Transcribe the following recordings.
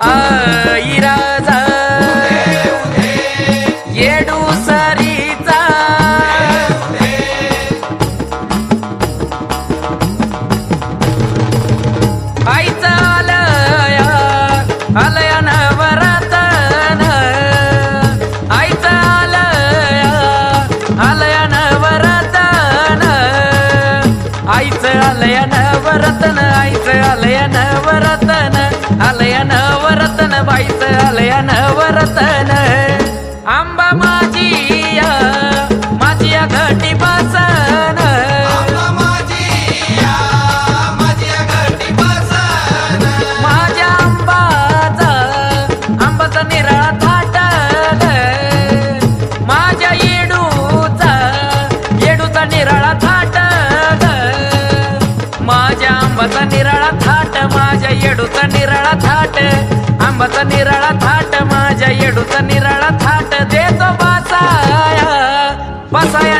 आईराजा येडू सरीचा. आईचं आलया आलया. आलय नवरत्न आईचं आलय नवरत्न आलय नवरत्न बाईचं आलय नवरत्न आंबा माझी माझी घटी आंबाचा निराळा थाट माझ्या येडूचा निराळा थाट. आंबाचा निराळा थाट माझ्या येडूचा निराळा थाट. देतो बसाया बसाया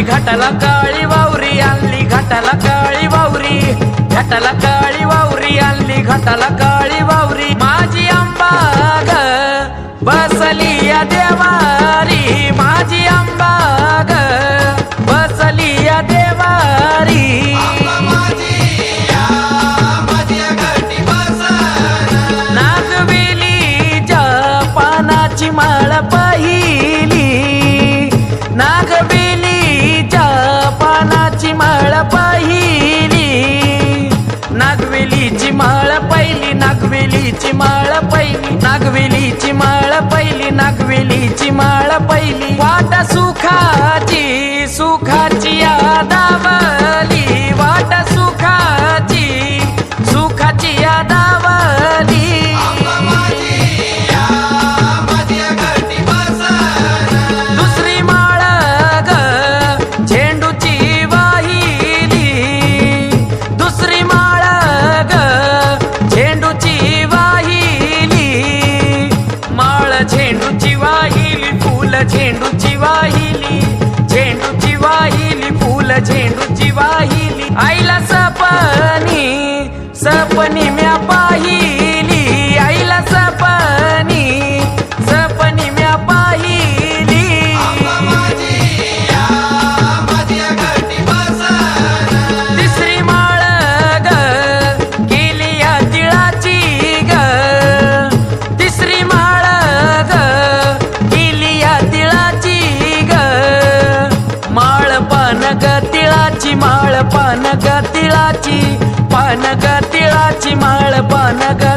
हल्ली घाटाला काळी वावरी आणली घाटाला काळी वावरी. घाटाला काळी वावरी आणली घाटाला काळी वावरी. माझी आंबा ग बसली या देवारी. माझी आंबा ग बसली या देवारी. नागवेलीच्या पानाची माळ पहिली. नागवेलीची माळ पहिली नागवेलीची माळ पहिली. वाट सुखा पान ग तिळाची माळ पान ग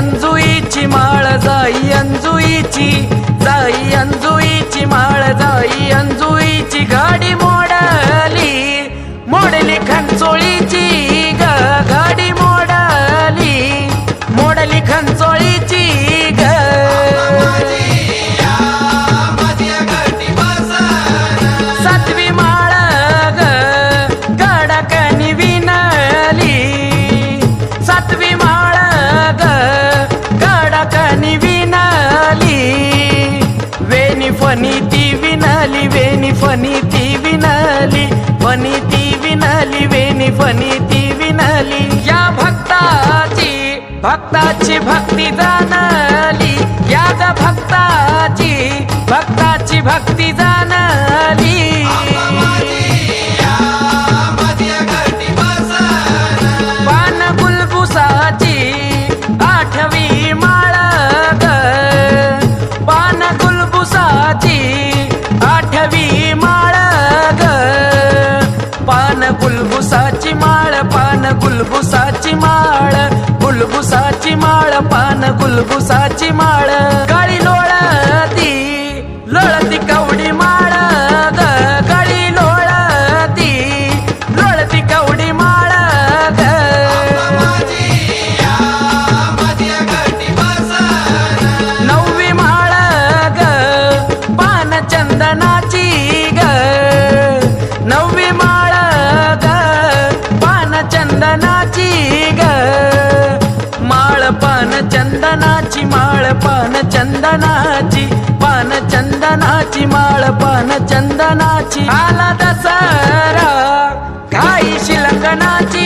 अंजुईची माळ जाई अंजुईची जाई अंजु वेणी फणी ती विनली फणी ती विनली वेणी फणी ती विनली या भक्ताची भक्ताची भक्ती जाणली. या ग भक्ताची भक्ताची भक्ती जाणली. गुलबुसाची माळ गुलबुसाची माळ पान गुलबुसाची माळ. पान चंदनाची पान चंदनाची माळ पान चंदनाची आला दसरा काही शिलंगना